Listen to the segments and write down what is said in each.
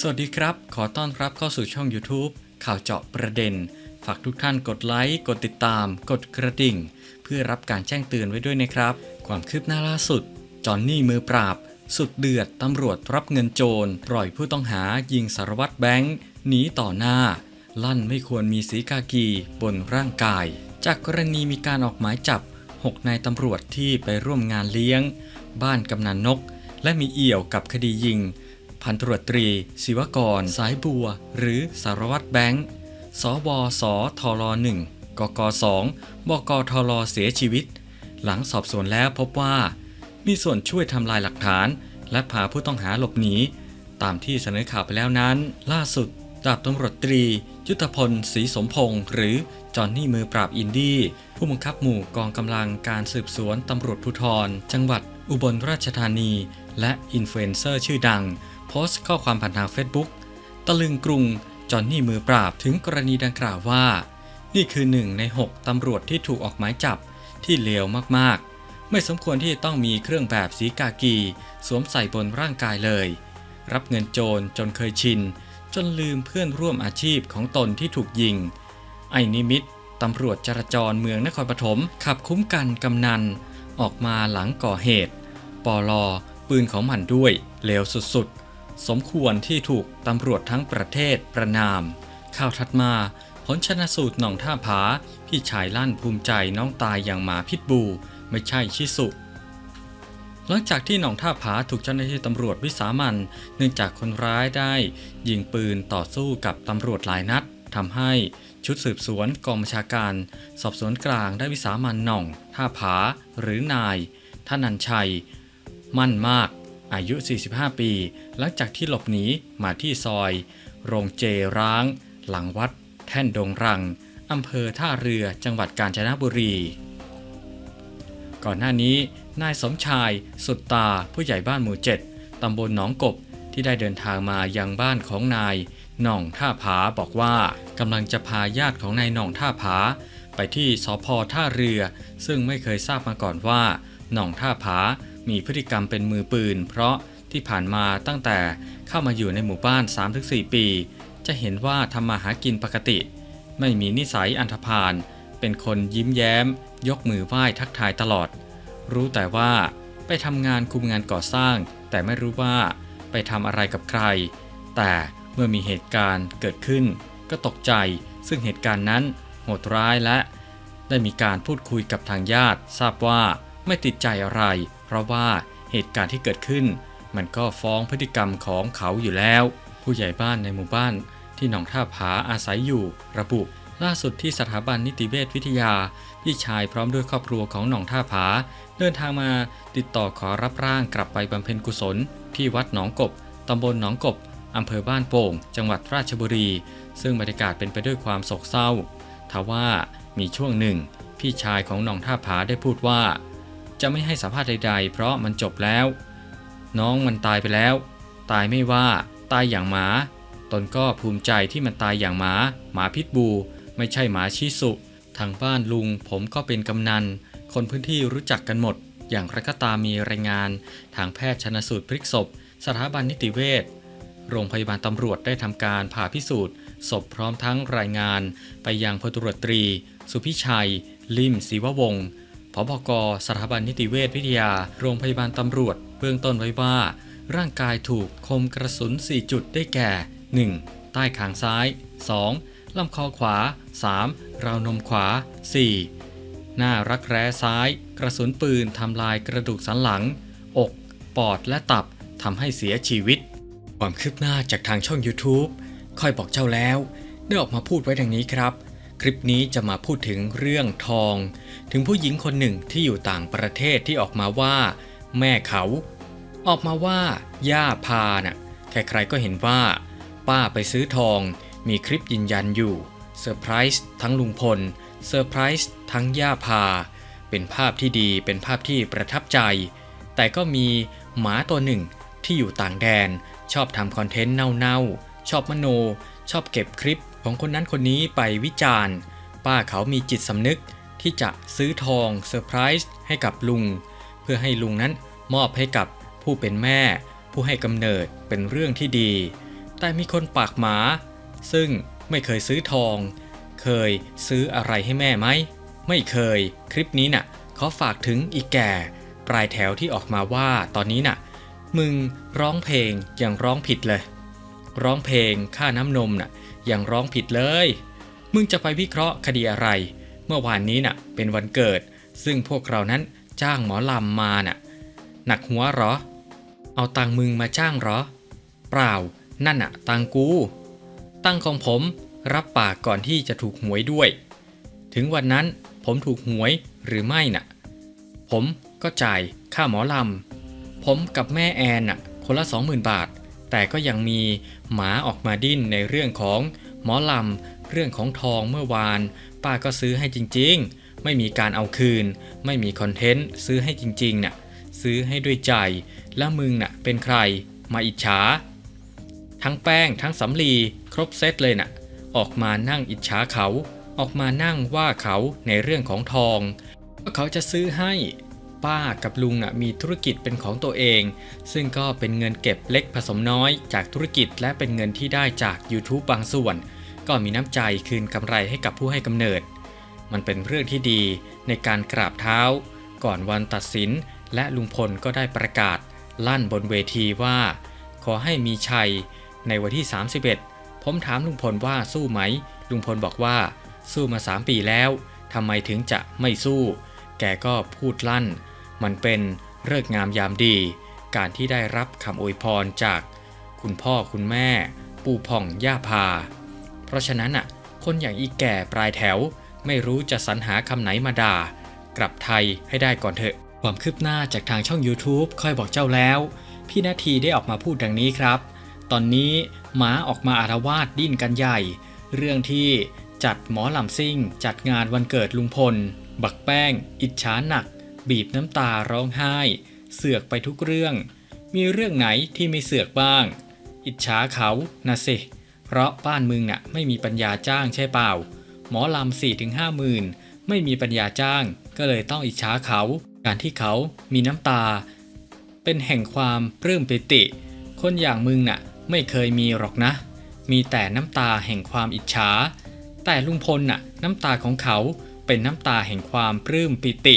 สวัสดีครับ ขอต้อนรับเข้าสู่ช่อง YouTube ข่าวเจาะประเด็น ฝากทุกท่านกดไลค์ กดติดตาม กดกระดิ่ง เพื่อรับการแจ้งเตือนไว้ด้วยนะครับ ความคืบหน้าล่าสุด จอหนนี่มือปราบ สุดเดือดตำรวจรับเงินโจร ปล่อยผู้ต้องหายิงสารวัตรแบงค์หนีต่อหน้า ลั่นไม่ควรมีสีกากีบนร่างกาย จากกรณีมีการออกหมายจับ 6 นายตำรวจที่ไปร่วมงานเลี้ยง บ้านกำนันนก และมีเอี่ยวกับคดียิง พันตรวจตรี ศิวกร สายบัว หรือสารวัตรแบงค์ สวสทล1กก2บกทลเสียชีวิต หลังสอบสวนแล้วพบว่า มีส่วนช่วยทำลายหลักฐาน และพาผู้ต้องหาหลบหนี ตามที่เสนอข่าวไปแล้วนั้น ล่าสุดดาบตำรวจตรี ยุทธพลศรีสมพงศ์หรือ จอห์นนี่มือปราบอินดี้ผู้บังคับหมู่กองกำลังการสืบสวนตำรวจภูธร จังหวัด อุบลราชธานี และอินฟลูเอนเซอร์ชื่อดัง โพสต์ข้อความผ่านทาง Facebook ตะลึงกรุง จอนนี่มือปราบถึงกรณีดังกล่าวว่า นี่คือหนึ่งใน 6 ตำรวจที่ถูกออกหมายจับที่เลวมากๆ ไม่สมควรที่จะต้องมีเครื่องแบบสีกากี สวมใส่บนร่างกายเลย รับเงินโจรจนเคยชิน จนลืมเพื่อนร่วมอาชีพของตนที่ถูกยิง ไอ้นิมิตตำรวจจราจรเมืองนครปฐมขับคุ้มกันกำนัน ออกมาหลังก่อเหตุ ปอลอปืนของมันด้วยเลวสุดๆ สมควรที่ถูกตำรวจทั้งประเทศประนาม ข่าวถัดมาผลชนะสูตรหนองท่าผา พี่ชายลั่นภูมิใจน้องตายอย่างหมาพิษบู ไม่ใช่ชิสุ หลังจากที่หนองท่าผาถูกเจ้าหน้าที่ตำรวจวิสามันเนื่องจากคนร้ายได้ ยิงปืนต่อสู้กับตำรวจหลายนัดทำให้ ชุดสืบสวนกองบัญชาการ สอบสวนกลางได้วิสามันน่อง ท่าผา หรือนายท่านันชัย มั่นมาก อายุ 45 ปี หลังจากที่หลบหนีมาที่ซอย โรงเจร้าง หลังวัด แท่นดงรังอำเภอท่าเรือจังหวัดกาญจนบุรี ก่อนหน้านี้นายสมชาย สุดตาผู้ใหญ่บ้านหมู่ 7ตำบลหนองกบที่ได้เดินทางมายังบ้านของนาย หน่องท่าผาบอกว่ากำลังจะพาญาติของนายหน่องท่าผา ไปที่สพท่าเรือ ซึ่งไม่เคยทราบมาก่อนว่าหน่องท่าผา มีพฤติกรรมเป็นมือปืน เพราะที่ผ่านมาตั้งแต่เข้ามาอยู่ในหมู่บ้าน 3-4 ปี จะเห็นว่าทำมาหากินปกติ ไม่มีนิสัยอันธพาลเป็นคนยิ้มแย้ม ยกมือไหว้ทักทายตลอด รู้แต่ว่าไปทำงานคุมงานก่อสร้าง แต่ไม่รู้ว่าไปทำอะไรกับใคร แต่ เมื่อมีเหตุการณ์เกิดขึ้น ก็ตกใจ ซึ่งเหตุการณ์นั้นโหดร้ายและ ได้มีการพูดคุยกับทางญาติ ทราบว่าไม่ติดใจอะไร เพราะว่าเหตุการณ์ที่เกิดขึ้น มันก็ฟ้องพฤติกรรมของเขาอยู่แล้ว ผู้ใหญ่บ้านในหมู่บ้านที่หนองท่าผาอาศัยอยู่ ระบุล่าสุดที่สถาบันนิติเวชวิทยา พี่ชายพร้อมด้วยครอบครัวของหนองท่าผา เดินทางมาติดต่อขอรับร่างกลับไปบำเพ็ญกุศล ที่วัดหนองกบ ตำบลหนองกบ อำเภอบ้านโป่ง จังหวัดราชบุรี ซึ่งบรรยากาศเป็นไปด้วยความโศกเศร้า ทว่ามีช่วงหนึ่ง พี่ชายของหนองท่าผาได้พูดว่า จะไม่ให้สัมภาษณ์ใดๆ เพราะมันจบแล้ว น้องมันตายไปแล้ว ตายไม่ว่า ตายอย่างหมา ตนก็ภูมิใจที่มันตายอย่างหมา หมาพิษบู ไม่ใช่หมาชิสุ ทางบ้านลุงผมก็เป็นกำนัน คนพื้นที่รู้จักกันหมดอย่างไรก็ตามมีรายงาน ทางแพทย์ชนสูตรพลิกศพ สถาบันนิติเวช โรงพยาบาลตำรวจได้ทำการผ่าพิสูจน์ศพพร้อมทั้งรายงาน ไปยังพลตรวจตรี สุพิชัย ลิมศรีววงศ์ผบกสถาบันนิติเวชวิทยา โรงพยาบาลตำรวจ เบื้องต้นไว้ว่า ร่างกายถูกคมกระสุน 4 จุดได้แก่ 1. ใต้คางซ้าย 2. ลำคอขวา 3. ราวนมขวา 4. หน้ารักแร้ซ้าย กระสุนปืนทำลายกระดูกสันหลัง อก ปอดและตับทำให้เสียชีวิต ความคืบหน้าจากทางช่อง YouTube ค่อยบอกเจ้าแล้ว ได้ออกมาพูดไว้ดังนี้ครับ คลิปนี้จะมาพูดถึงเรื่องทอง ถึงผู้หญิงคนหนึ่งที่อยู่ต่างประเทศที่ออกมาว่า แม่เขา ออกมาว่า ย่าพาน่ะใครๆก็เห็นว่า ป้าไปซื้อทอง มีคลิปยืนยันอยู่เซอร์ไพรส์ทั้งลุงพลเซอร์ไพรส์ทั้งย่าพา เป็นภาพที่ดีเป็นภาพที่ประทับใจ แต่ก็มีหมาตัวหนึ่งที่อยู่ต่างแดน ชอบทำคอนเทนต์เน่าๆ ชอบมโน ชอบเก็บคลิปของคนนั้นคนนี้ไปวิจารณ์ ป้าเขามีจิตสำนึกที่จะซื้อทองเซอร์ไพรส์ให้กับลุง เพื่อให้ลุงนั้นมอบให้กับผู้เป็นแม่ ผู้ให้กำเนิดเป็นเรื่องที่ดี แต่มีคนปากหมา ซึ่งไม่เคยซื้อทอง เคยซื้ออะไรให้แม่ไหม ไม่เคย คลิปนี้น่ะขอฝากถึงอีแก่ ปลายแถวที่ออกมาว่าตอนนี้น่ะ มึงร้องเพลงยังร้องผิดเลย ร้องเพลงค่าน้ำนมน่ะยังร้องผิดเลย มึงจะไปวิเคราะห์คดีอะไร เมื่อวานนี้น่ะเป็นวันเกิด ซึ่งพวกเรานั้นจ้างหมอลำมาน่ะ หนักหัวเหรอ เอาตังมึงมาจ้างเหรอ เปล่า นั่นน่ะ ตังกู ตังของผมรับปากก่อนที่จะถูกหวยด้วย ถึงวันนั้นผมถูกหวยหรือไม่น่ะ ผมก็จ่ายค่าหมอลำ ผมกับแม่แอนน่ะคนละ 20,000 บาท แต่ก็ยังมีหมาออกมาดิ้นในเรื่องของหมอลำ เรื่องของทองเมื่อวาน ป้าก็ซื้อให้จริง ๆ ไม่มีการเอาคืน ไม่มีคอนเทนต์ซื้อให้จริงๆน่ะซื้อให้ด้วยใจ แล้วมึงน่ะเป็นใครมาอิจฉา ทั้งแป้งทั้งสำลีครบเซตเลยน่ะ ออกมานั่งอิจฉาเขา ออกมานั่งว่าเขาในเรื่องของทองว่าเขาจะซื้อให้ ป้ากับลุงมีธุรกิจเป็นของตัวเอง ซึ่งก็เป็นเงินเก็บเล็กผสมน้อยจากธุรกิจและเป็นเงินที่ได้จาก YouTube บางส่วน ก็มีน้ำใจคืนกำไรให้กับผู้ให้กำเนิด มันเป็นเรื่องที่ดีในการกราบเท้า ก่อนวันตัดสิน และลุงพลก็ได้ประกาศ ลั่นบนเวทีว่า ขอให้มีชัย ในวันที่ 31 ผมถามลุงพลว่าสู้ไหม ลุงพลบอกว่า สู้มา 3 ปีแล้วทำไมถึงจะไม่สู้ แกก็พูดลั่น มันเป็นเลิกงามยามดี การที่ได้รับคำอวยพรจากคุณพ่อคุณแม่ ปู่พ่องย่าพา เพราะฉะนั้นอะคนอย่างอีแก่ปลายแถว ไม่รู้จะสรรหาคำไหนมาด่า กลับไทยให้ได้ก่อนเถอะ ความคืบหน้าจากทางช่อง YouTube ค่อยบอกเจ้าแล้ว พี่นาทีได้ออกมาพูดดังนี้ครับ ตอนนี้หมาออกมาอารวาสดิ้นกันใหญ่ เรื่องที่จัดหมอลำซิ่ง จัดงานวันเกิดลุงพล บักแป้ง อิจฉาหนัก บีบน้ำตาร้องไห้ เสือกไปทุกเรื่อง มีเรื่องไหนที่ไม่เสือกบ้าง อิจฉาเขานะสิ เพราะบ้านมึงอะไม่มีปัญญาจ้างใช่เปล่า หมอลำสี่ถึงห้าหมื่นไม่มีปัญญาจ้าง ก็เลยต้องอิจฉาเขา การที่เขามีน้ำตา เป็นแห่งความปลื้มปิติ คนอย่างมึงน่ะไม่เคยมีหรอกนะ มีแต่น้ำตาแห่งความอิจฉา แต่ลุงพลน่ะน้ำตาของเขาเป็นน้ำตาแห่งความปลื้มปิติ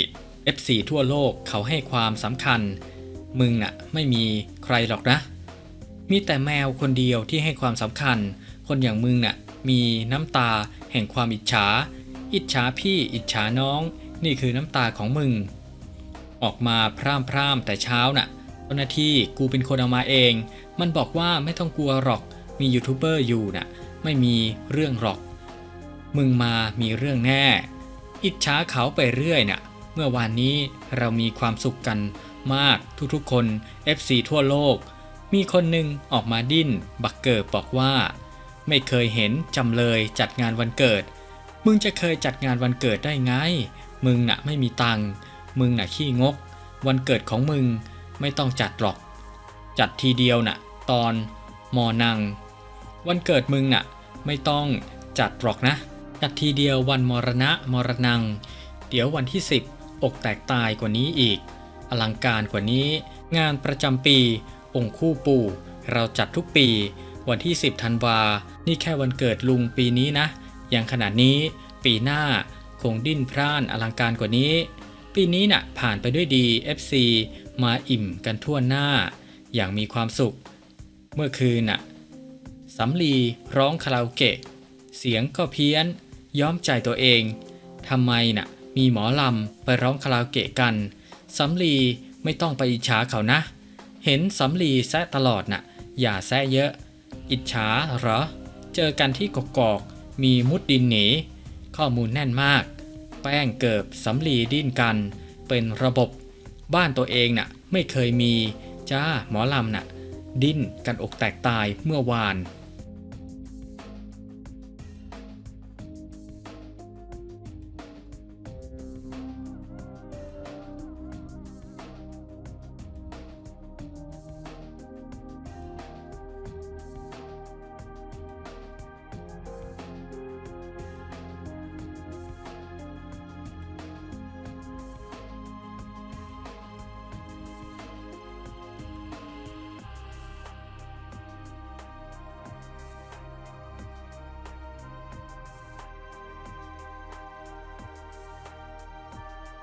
F4 ทั่วโลกเขาให้ความสำคัญ มึงน่ะไม่มีใครหรอกนะ มีแต่แมวคนเดียวที่ให้ความสำคัญ คนอย่างมึงน่ะมีน้ำตาแห่งความอิจฉา อิจฉาพี่อิจฉาน้อง นี่คือน้ำตาของมึง ออกมาพร่ำพร่ำแต่เช้าน่ะเจ้าหน้าที่กูเป็นคนเอามาเอง มันบอกว่าไม่ต้องกลัวหรอก มียูทูบเบอร์อยู่น่ะ ไม่มีเรื่องหรอก มึงมามีเรื่องแน่ อิจฉาเขาไปเรื่อยน่ะ มื่อวานนี้เรามีความสุขกันมากทุกๆคน FC ทั่วโลก มีคนหนึ่งออกมาดิ้น บักเกิดบอกว่า ไม่เคยเห็นจำเลยจัดงานวันเกิด มึงจะเคยจัดงานวันเกิดได้ไง มึงน่ะไม่มีตังค์มึงน่ะขี้งก วันเกิดของมึงไม่ต้องจัดหรอก จัดทีเดียวน่ะ ตอนมอนัง วันเกิดมึงน่ะ ไม่ต้องจัดหรอกนะ จัดทีเดียววันมรณะมรณัง เดี๋ยววันที่ 10 อกแตกตายกว่านี้อีก อลังการกว่านี้ งานประจำปี องค์คู่ปู่ เราจัดทุกปี วันที่ 10ธันวา นี่แค่วันเกิดลุงปีนี้นะ อย่างขนาดนี้ ปีหน้า คงดิ้นพร่านอลังการกว่านี้ ปีนี้น่ะผ่านไปด้วยดี FC มาอิ่มกันทั่วหน้า อย่างมีความสุข เมื่อคืนน่ะสำลีร้องคาราโอเกะ เสียงก็เพี้ยน ย้อมใจตัวเองทำไมน่ะ มีหมอลำไปร้องคาราโอเกะกันสำลีไม่ต้องไปอิจฉาเขานะ เห็นสำลีแซะตลอดน่ะ อย่าแซะเยอะ อิจฉาเหรอ เจอกันที่กกอก มีมุดดินหนี ข้อมูลแน่นมาก แป้งเกิบสำลีดิ้นกัน เป็นระบบ บ้านตัวเองน่ะ ไม่เคยมี จ้าหมอลำน่ะ ดิ้นกันอกแตกตายเมื่อวาน